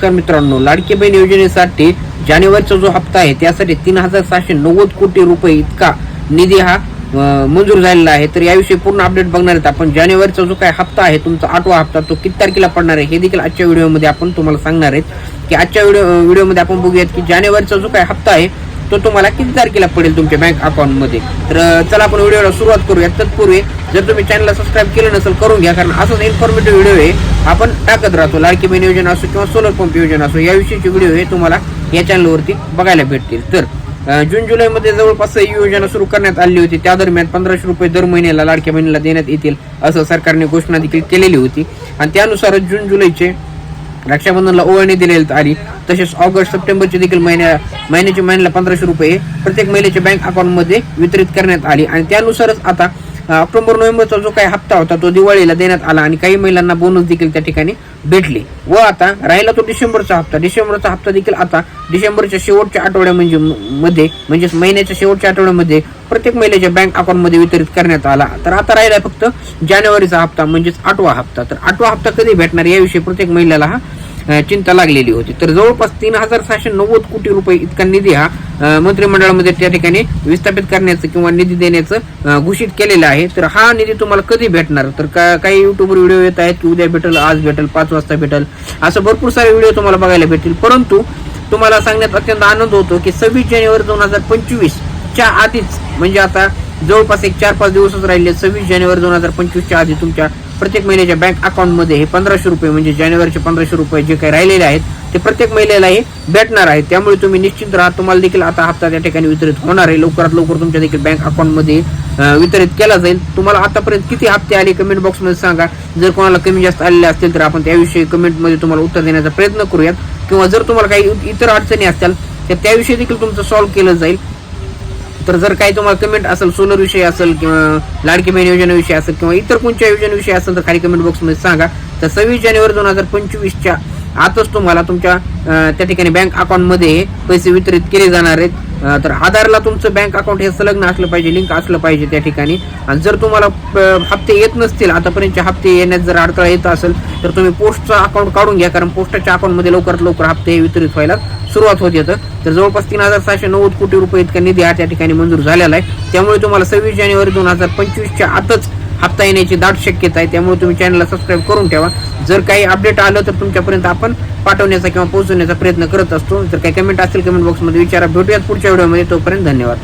नमस्कार मित्रांनो लाडकी बहीण योजनेसाठी जानेवारीचा जो हप्ता आहे त्यासाठी तीन हजार सहाशे नव्वद कोटी रुपये इतका निधी हा मंजूर झालेला आहे. तर याविषयी पूर्ण अपडेट बघणार आहेत आपण. जानेवारीचा जो काय हप्ता आहे तुमचा आठवा हप्ता तो किती तारखेला पडणार आहे हे देखील आजच्या व्हिडिओमध्ये आपण तुम्हाला सांगणार आहेत. की आजच्या व्हिडिओ व्हिडिओमध्ये आपण बघूयात की जानेवारीचा जो काय हप्ता आहे तो तुम्हाला किती तारखेला पडेल तुमच्या बँक अकाउंटमध्ये तर चला आपण व्हिडिओला सुरुवात करूया तत्पूर्वी जर तुम्ही चॅनलला सबस्क्राईब केलं नसेल करून घ्या. कारण असंच इन्फॉर्मेटिव्ह व्हिडिओ आहे. आपण टाकत राहतो. लाडकी बहीण योजना असो किंवा सोलर पंप योजना असो याविषयीचे व्हिडिओ हे तुम्हाला या चॅनलवरती बघायला भेटतील. तर जून जुलैमध्ये जवळपास ही योजना सुरू करण्यात आली होती. त्या दरम्यान पंधराशे रुपये दर महिन्याला लाडक्या बहिणीला देण्यात येतील असं सरकारने घोषणा देखील केलेली होती. आणि त्यानुसारच जून जुलैचे रक्षाबंधनला ओवाळणी देण्यात आली तसेच ऑगस्ट सप्टेंबरचे देखील महिन्या महिन्याच्या महिन्याला पंधराशे रुपये प्रत्येक महिलेच्या बँक अकाउंटमध्ये वितरित करण्यात आली. आणि त्यानुसारच आता ऑक्टोबर नोव्हेंबरचा जो काही हप्ता होता तो दिवाळीला देण्यात आला आणि काही महिलांना बोनस देखील त्या ठिकाणी भेटले. व आता राहिला तो डिसेंबरचा हप्ता. डिसेंबरचा हप्ता देखील आता डिसेंबरच्या शेवटच्या आठवड्या म्हणजे मध्ये म्हणजेच महिन्याच्या शेवटच्या आठवड्यामध्ये प्रत्येक महिलेच्या बँक अकाउंटमध्ये वितरित करण्यात आला. तर आता राहिला फक्त जानेवारीचा हप्ता म्हणजेच आठवा हप्ता. तर आठवा हप्ता कधी भेटणार याविषयी प्रत्येक महिलेला हा चिंता लागलेली होती. तर जवळपास तीन हजार सहाशे नव्वद कोटी रुपये इतका निधी हा मंत्रिमंडळामध्ये त्या ठिकाणी विस्थापित करण्याचं किंवा निधी देण्याचं घोषित केलेलं आहे. तर हा निधी तुम्हाला कधी भेटणार? तर का- काही युट्यूबवर व्हिडिओ येत आहेत की उद्या भेटल आज भेटल पाच वाजता भेटल? असं भरपूर सारे व्हिडिओ तुम्हाला बघायला भेटतील. परंतु तुम्हाला सांगण्यात अत्यंत आनंद होतो की सव्वीस जानेवारी दोन हजार पंचवीस च्या आधीच म्हणजे आता जवळपास एक चार पाच दिवसच राहिले सव्वीस जानेवारी दोन हजार पंचवीसच्या आधी तुमच्या प्रत्येक महिन्याच्या बँक अकाउंटमध्ये हे पंधराशे रुपये म्हणजे जानेवारीचे पंधराशे रुपये जे काही राहिलेले आहेत ते प्रत्येक महिलेला हे भेटणार आहे त्यामुळे तुम्ही निश्चित राहा. तुम्हाला देखील आता हप्ता त्या ठिकाणी वितरित होणार आहे. लवकरात लवकर तुमच्या देखील बँक अकाउंटमध्ये वितरित केला जाईल. तुम्हाला आतापर्यंत किती हप्ते आले कमेंट बॉक्समध्ये सांगा. जर कोणाला कमी जास्त आलेले असतील तर आपण त्याविषयी कमेंटमध्ये तुम्हाला उत्तर देण्याचा प्रयत्न करूयात. किंवा जर तुम्हाला काही इतर अडचणी असतील तर त्याविषयी देखील तुमचं सॉल्व्ह केलं जाईल. तर जर काही तुम्हाला कमेंट असेल सोलर विषयी असेल किंवा लाडकी बहीण योजनेविषयी असेल किंवा इतर कोणत्या योजनेविषयी असेल तर खाली कमेंट बॉक्समध्ये सांगा. तर सव्वीस जानेवारी दोन हजार पंचवीसच्या आतच तुम्हाला तुमच्या त्या ठिकाणी बँक अकाउंटमध्ये पैसे वितरित केले जाणार आहेत. तर आधारला तुमचं बँक अकाउंट हे संलग्न असलं पाहिजे लिंक असलं पाहिजे त्या ठिकाणी. आणि जर तुम्हाला हप्ते येत नसतील आतापर्यंतचे हप्ते येण्यात जर अडथळा येत असेल तर तुम्ही पोस्टचं अकाउंट काढून घ्या कारण पोस्टाच्या अकाउंटमध्ये लवकरात लवकर हप्ते हे वितरित व्हायला सुरुवात होत येतं. तर जवळपास तीन हजार सहाशे नव्वद कोटी रुपये इतका निधी हा त्या ठिकाणी मंजूर झालेला आहे. त्यामुळे तुम्हाला सव्वीस जानेवारी दोन हजार पंचवीसच्या आतच हप्ता येण्याची दाट शक्यता आहे त्यामुळे तुम्ही चॅनलला सबस्क्राईब करून ठेवा. जर काही अपडेट आलं तर तुमच्यापर्यंत आपण पाठवण्याचा किंवा पोहोचवण्याचा प्रयत्न करत असतो. जर काही कमेंट असेल कमेंट बॉक्समध्ये विचारा. भेटूयात पुढच्या व्हिडिओमध्ये तोपर्यंत धन्यवाद.